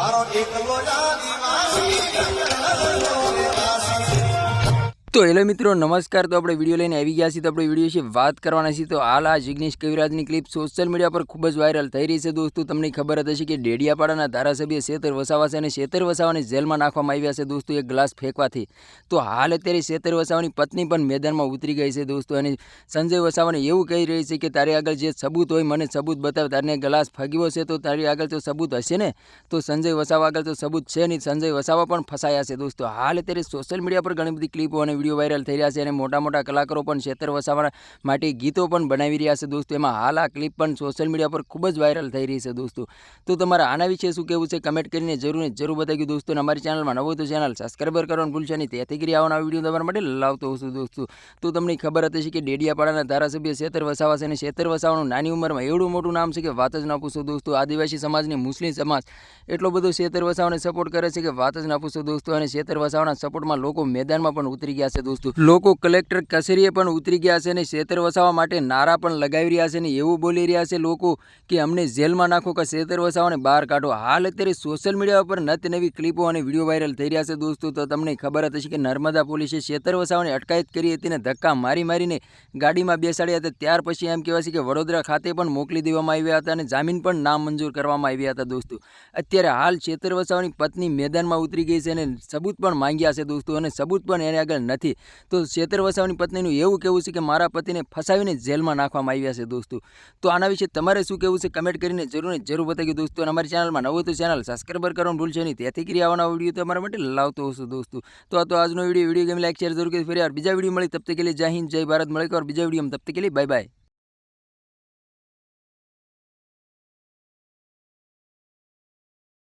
મારો એકલો જ રહેવાસી. તો હેલો મિત્રો, નમસ્કાર. તો આપણે વીડિયો લઈને આવી ગયા છીએ. તો આપણે વીડિયો વિશે વાત કરવાના છીએ. તો હાલ આ જિગ્નેશ કવિરાજની ક્લિપ સોશિયલ મીડિયા પર ખૂબ જ વાયરલ થઈ રહી છે દોસ્તો. તમને ખબર હશે કે ડેડિયાપાડાના ધારાસભ્ય શેતર વસાવા છે અને શેતર વસાવાને જેલમાં નાખવામાં આવ્યા છે દોસ્તો, એક ગ્લાસ ફેંકવાથી. તો હાલ અત્યારે શેતર વસાવાની પત્ની પણ મેદાનમાં ઉતરી ગઈ છે દોસ્તો અને સંજય વસાવાને એવું કહી રહી છે કે તારી આગળ જે સબૂત હોય, મને સબૂત બતાવ, તારને ગ્લાસ ફગ્યો છે તો તારી આગળ તો સબૂત હશે ને? તો સંજય વસાવા આગળ તો સબૂત છે નહીં. સંજય વસાવા પણ ફસાયા છે દોસ્તો. હાલ અત્યારે સોશિયલ મીડિયા પર ઘણી બધી ક્લિપો અને વીડિયો વાયરલ થઈ રહ્યા છે અને મોટા મોટા કલાકારો પણ ક્ષેત્ર વસાવા માટે ગીતો પણ બનાવી રહ્યા છે દોસ્તો. એમાં હાલ આ ક્લિપ પણ સોશિયલ મીડિયા પર ખૂબ જ વાયરલ થઈ રહી છે દોસ્તો. તો તમારા આના વિશે શું કહેવું છે કમેન્ટ કરીને જરૂર જરૂર બતાવ્યું દોસ્તો અને અમારી ચેનલમાં નવો તો ચેનલ સબસ્ક્રાઈબર કરવાનું ભૂલશે નહીં. તેથી કરી આવવાના વીડિયો તમારા માટે લાવતો હશું દોસ્તો. તો તમને ખબર હતી કે ડેડિયાપાડાના ધારાસભ્ય ક્ષેત્ર વસાવા છે અને શેતર વસાવાનું નાની ઉંમરમાં એવડું મોટું નામ છે કે વાત જ ના પૂછો દોસ્તો. આદિવાસી સમાજની મુસ્લિમ સમાજ એટલો બધો ક્ષેત્ર વસાવાને સપોર્ટ કરે છે કે વાત જ ના પૂછો દોસ્તો. અને ક્ષેત્ર વસાવાના સપોર્ટમાં લોકો મેદાનમાં પણ ઉતરી ગયા છે દોસ્તો. લોકો કલેક્ટર કચેરીએ પણ ઉતરી ગયા છે અને શેતર વસાવા માટે નારા પણ લગાવી રહ્યા છે ને એવું બોલી રહ્યા છે લોકો કે અમને જેલમાં નાખો કે શેતર વસાવાને બહાર કાઢો. હાલ અત્યારે સોશિયલ મીડિયા પર નત નવી ક્લિપો અને વીડિયો વાયરલ થઈ રહ્યા છે દોસ્તો. તો તમને ખબર હતી કે નર્મદા પોલીસે શેતર વસાવાને અટકાયત કરી હતી અને ધક્કા મારી મારીને ગાડીમાં બેસાડ્યા હતા. ત્યાર પછી એમ કહેવાય છે કે વડોદરા ખાતે પણ મોકલી દેવામાં આવ્યા હતા અને જામીન પણ નામંજૂર કરવામાં આવ્યા હતા દોસ્તો. અત્યારે હાલ છેતર વસાવાની પત્ની મેદાનમાં ઉતરી ગઈ છે અને સબૂત પણ માંગ્યા છે દોસ્તો અને સબૂત પણ એને આગળ નથી તો શેતર વસાવાની પત્નીનું એવું કહેવું છે કે મારા પતિને ફસાવીને જેલમાં નાખવામાં આવ્યા છે દોસ્તો. તો આના વિશે તમારે શું કહેવું છે કમેન્ટ કરીને જરૂર જરૂર બતાવી દોસ્તો. અને અમારી ચેનલમાં નવું તો ચેનલ સબસ્ક્રાઈબર કરવાનું ભૂલશો નહીં. તેથી કરી આવવાના વીડિયો તમારા માટે લાવતો હશો દોસ્તો. તો આ તો આજનો વીડિયો વીડિયો ગમે લાઈક શેર જરૂર કરી ફરી બીજા વીડિયો મળી. તબ તક કે લીએ જય હિન્દ, જય ભારત. મળે વાર બીજા વિડીયોમાં તબ કે લીએ બાય બાય